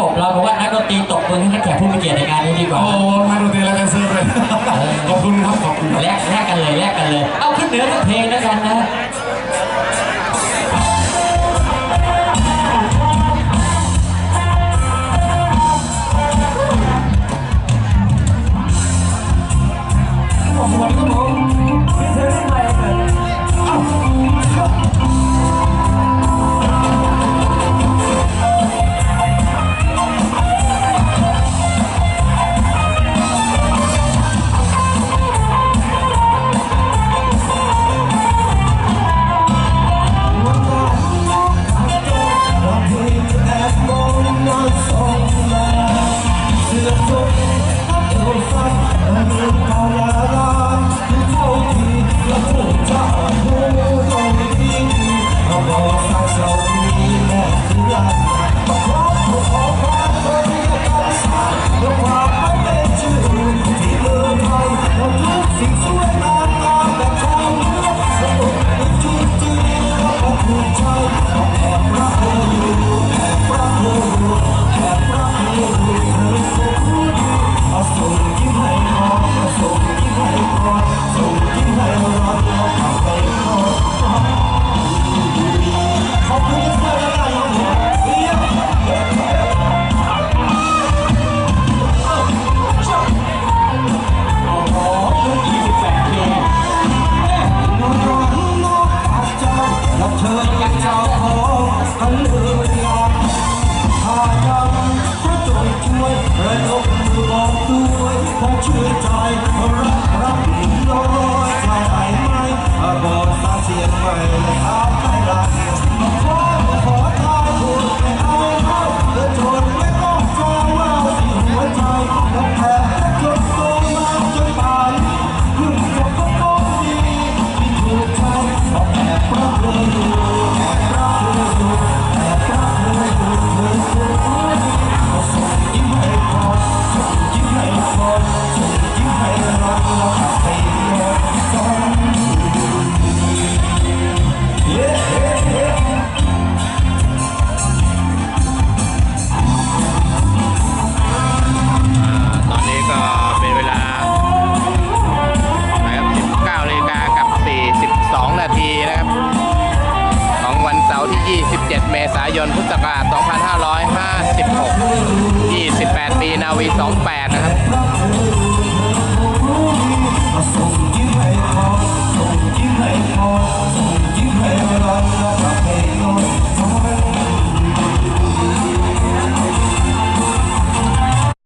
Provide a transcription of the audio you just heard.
บอกเราบอกว่านักดนตรีตกมือให้แขกผู้มีเกียรติในงานนี้ดีกว่า โอ้มาดูเตะแล้วกันเซอร์เลยขอบคุณครับขอบคุณครับแลกแลกกันเลยแลกกันเลย เอาขึ้นเหนือขึ้นเพลงแล้วกันนะ ชื่อใจรักรักน้อย เมษายน พุทธศักราช 2556 28 ปี นาวี 28 นะครับ